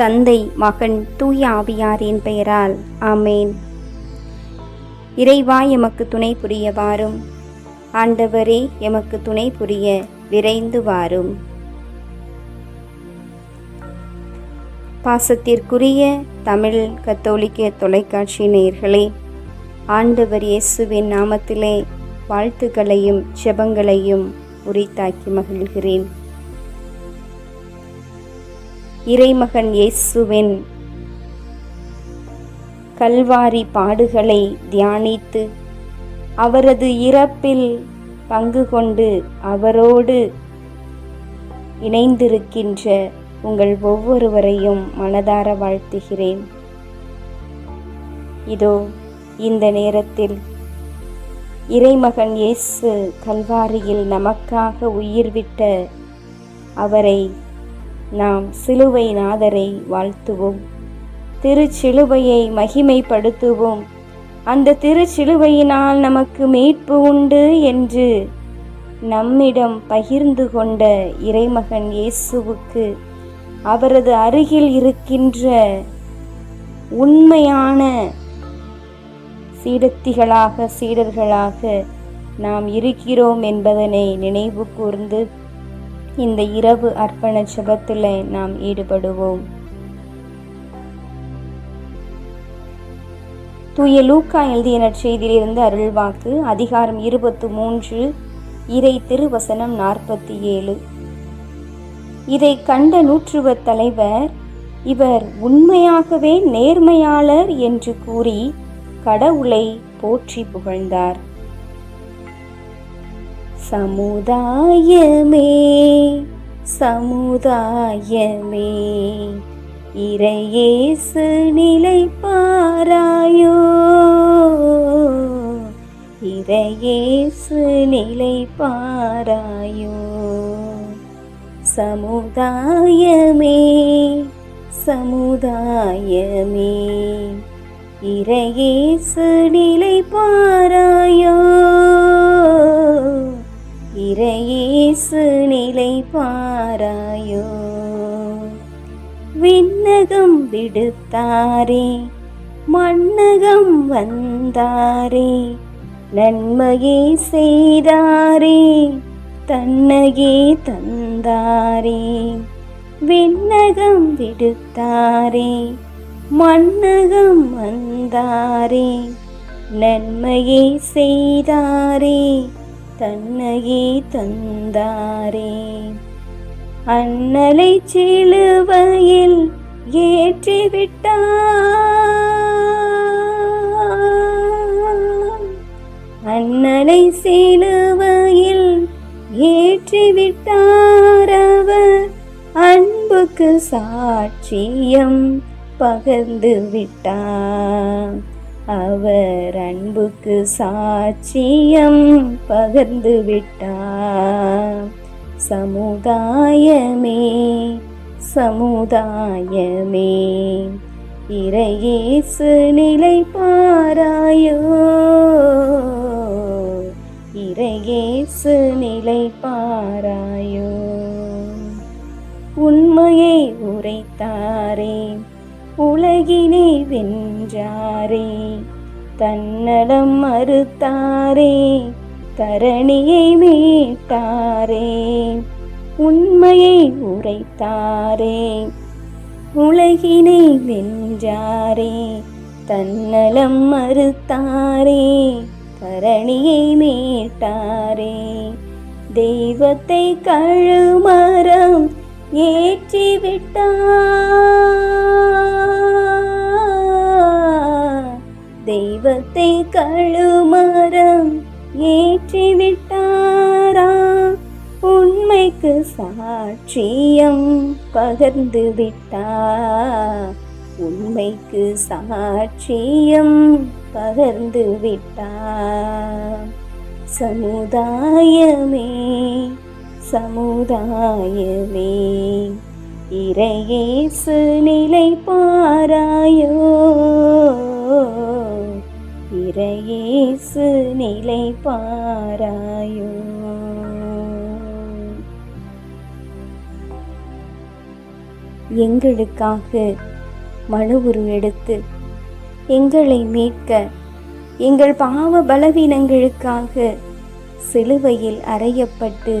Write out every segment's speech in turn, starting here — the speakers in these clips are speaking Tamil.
தந்தை மகன் தூய ஆவியாரின் பெயரால். ஆமேன். இறைவா எமக்கு துணை புரிய வாரும். ஆண்டவரே எமக்கு துணை புரிய விரைந்து வாரும். பாசத்திற்குரிய தமிழ் கத்தோலிக்க தொலைக்காட்சி நேயர்களே ஆண்டவர் இயேசுவின் நாமத்திலே வாழ்த்துக்களையும் செபங்களையும் உரித்தாக்கி மகிழ்கிறேன். இறைமகன் இயேசுவின் கல்வாரி பாடுகளை தியானித்து அவரது இறப்பில் பங்கு கொண்டு அவரோடு இணைந்திருக்கின்ற உங்கள் ஒவ்வொருவரையும் மனதார வாழ்த்துகிறேன். இதோ இந்த நேரத்தில் இறைமகன் இயேசு கல்வாரியில் நமக்காக உயிர் விட்ட அவரை நாம் சிலுவை நாதரை வாழ்த்துவோம். திருச்சிலுவையை மகிமைப்படுத்துவோம். அந்த திருச்சிலுவையினால் நமக்கு மீட்பு உண்டு என்று நம்மிடம் பகிர்ந்து கொண்ட இறைமகன் இயேசுவுக்கு அவரது அருகில் இருக்கின்ற உண்மையான சீடத்திகளாக சீடர்களாக நாம் இருக்கிறோம் என்பதனை நினைவு கூர்ந்து இந்த இரவு அர்ப்பண ஜபத்தில் நாம் ஈடுபடுவோம். தூய லூக்கா எழுதிய நற்செய்தியிலிருந்து அருள்வாக்கு அதிகாரம் இருபத்து மூன்று இறை திருவசனம் நாற்பத்தி ஏழு. இதை கண்ட நூற்றுவ தலைவர் இவர் உண்மையாகவே நேர்மையாளர் என்று கூறி கடவுளை போற்றி புகழ்ந்தார். சமுதாயமே சமுதாயமே இறையேசு நிலை பாராயோ இறையேசு நிலை பாராயோ சமுதாயமே சமுதாயமே இறையேசு நிலை பாராயோ இறையேசு நிலை பாராயோ. விண்ணகம் விடுத்தாரே மண்ணகம் வந்தாரே நன்மையே செய்தாரே தன்னையே தந்தாரே. விண்ணகம் விடுத்தாரே மண்ணகம் வந்தாரே நன்மையை செய்தாரே. தன்னையே தந்தாரே. அண்ணலை சிலுவையில் ஏற்றிவிட்டார். அண்ணலை சிலுவையில் ஏற்றிவிட்டார் அவர். அன்புக்கு சாட்சியம் பகர்ந்து விட்டார் அவர் அன்புக்கு சாட்சியம் பகிர்ந்து விட்டார். சமுதாயமே சமுதாயமே இறையேசு நிலை பாராயோ. இறையேசு வென்றாரே. தன்னலம் மறுத்தாரே. தரணியை மீட்டாரே. உண்மையை உரைத்தாரே. உலகினை வென்றாரே. தன்னலம் மறுத்தாரே. தரணியை மீட்டாரே. தெய்வத்தை கழுமரம் ஏற்றிவிட்டார். தெய்வத்தை கழுமரம் ஏற்றிவிட்டாரா? உண்மைக்கு சாட்சியம் பகர்ந்து விட்டார் உண்மைக்கு சாட்சியம் பகர்ந்து விட்டார் சமுதாயமே சமுதாயமே இறையேசு நிலை பாராயோ இறையேசு நிலை பாராயோ. எங்களுக்காக மனு உருவெடுத்து எங்களை மீட்க எங்கள் பாவ பலவீனங்களுக்காக சிலுவையில் அறையப்பட்டு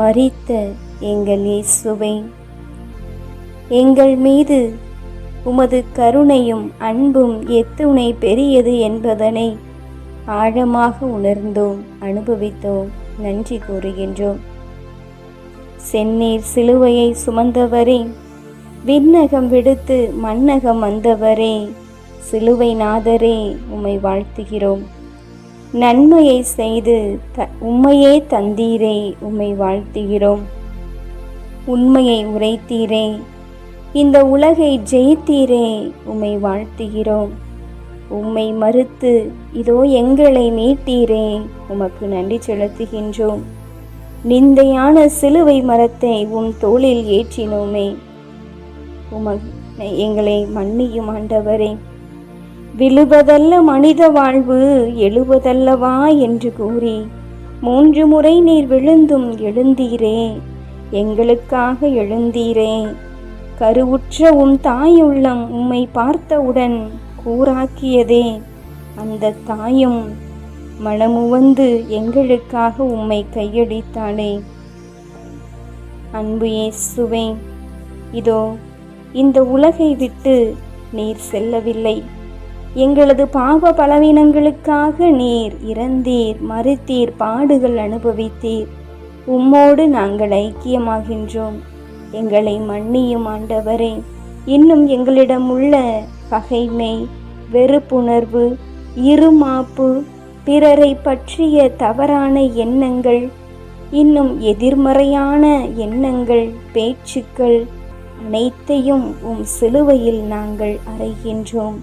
மறித்த எங்கள் இயேசுவை எங்கள் மீது உமது கருணையும் அன்பும் எத்துணை பெரியது என்பதனை ஆழமாக உணர்ந்தோம் அனுபவித்தோம் நன்றி கூறுகின்றோம். செந்நீர் சிலுவையை சுமந்தவரே விண்ணகம் விடுத்து மன்னகம் வந்தவரே சிலுவை நாதரே உம்மை வாழ்த்துகிறோம். நன்மையை செய்து த உம்மையே தந்தீரே உம்மை வாழ்த்துகிறோம். உண்மையை உரைத்தீரே இந்த உலகை ஜெயித்தீரே உம்மை வாழ்த்துகிறோம். உம்மை மறுத்து இதோ எங்களை மீட்டீரே உமக்கு நன்றி செலுத்துகின்றோம். நிந்தையான சிலுவை மரத்தை உம் தோளில் ஏற்றினோமே உம எங்களை மன்னியும் ஆண்டவரே. விழுவதல்ல மனித வாழ்வு எழுவதல்லவா என்று கூறி மூன்று முறை நீர் விழுந்தும் எழுந்தீரே எங்களுக்காக எழுந்தீரே. கருவுற்ற உன் தாயுள்ளம் உம்மை பார்த்தவுடன் கூறாக்கியதே. அந்த தாயும் மனமுவந்து எங்களுக்காக உம்மை கையடித்தாளே. அன்பு இயேசுவே இதோ இந்த உலகை விட்டு நீர் செல்லவில்லை. எங்களது பாவ பலவீனங்களுக்காக நீர் இறந்தீர் மறுத்தீர் பாடுகள் அனுபவித்தீர். உம்மோடு நாங்கள் ஐக்கியமாகின்றோம். எங்களை மன்னியும் ஆண்டவரே. இன்னும் எங்களிடம் உள்ள பகைமை வெறுப்புணர்வு இருமாப்பு பிறரை பற்றிய தவறான எண்ணங்கள் இன்னும் எதிர்மறையான எண்ணங்கள் பேச்சுக்கள் அனைத்தையும் உம் சிலுவையில் நாங்கள் அறைகின்றோம்.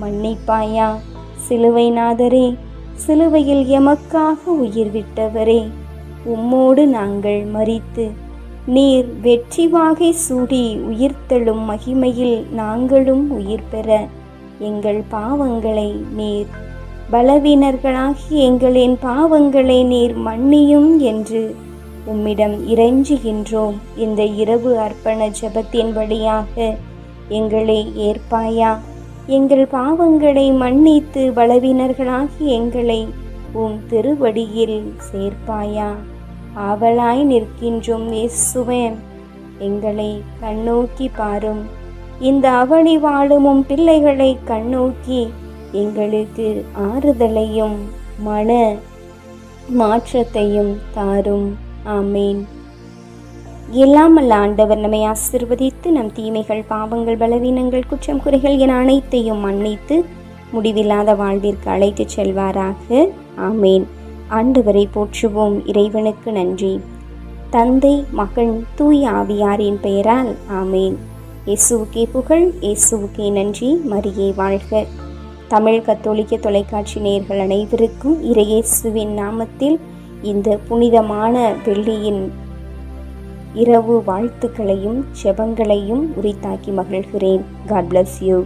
மன்னிப்பாயா சிலுவை நாதரே சிலுவையில் எமக்காக உயிர் விட்டவரே. உம்மோடு நாங்கள் மறித்து நீர் வெற்றி வாகை சூடி உயிர்த்தெழும் மகிமையில் நாங்களும் உயிர் பெற எங்கள் பாவங்களை நீர் பலவீனர்களாகி எங்களின் பாவங்களை நீர் மன்னியும் என்று உம்மிடம் இறைஞ்சுகின்றோம். இந்த இரவு அர்ப்பண ஜெபத்தின் வழியாக எங்களை ஏற்பாயா. எங்கள் பாவங்களை மன்னித்து பலவீனர்களாகி எங்களை உம் திருவடியில் சேர்ப்பாயா. ஆவலாய் நிற்கின்றோம் இயேசுவே எங்களை கண்ணோக்கி பாரும். இந்த அவனி வாழும் பிள்ளைகளை கண்ணோக்கி எங்களுக்கு ஆறுதலையும் மன மாற்றத்தையும் தாரும். ஆமேன். இல்லாமல் ஆண்டவர் நம்மை ஆசிர்வதித்து நம் தீமைகள் பாவங்கள் பலவீனங்கள் குற்றம் குறைகள் என அனைத்தையும் மன்னித்து முடிவில்லாத வாழ்விற்கு அழைத்துச் செல்வாராக. ஆமேன். ஆண்டவரை போற்றுவோம் இறைவனுக்கு நன்றி. தந்தை மகன் தூய் ஆவியாரின் பெயரால் ஆமேன். இயேசுவுக்கே புகழ் இயேசுவுக்கே நன்றி மரியே வாழ்க. தமிழ் கத்தோலிக்க தொலைக்காட்சி நேயர்கள் அனைவருக்கும் இறையேசுவின் நாமத்தில் இந்த புனிதமான வெள்ளியின் இரவு வாழ்த்துக்களையும் செபங்களையும் உரித்தாக்கி மகிழ்கிறேன். God bless you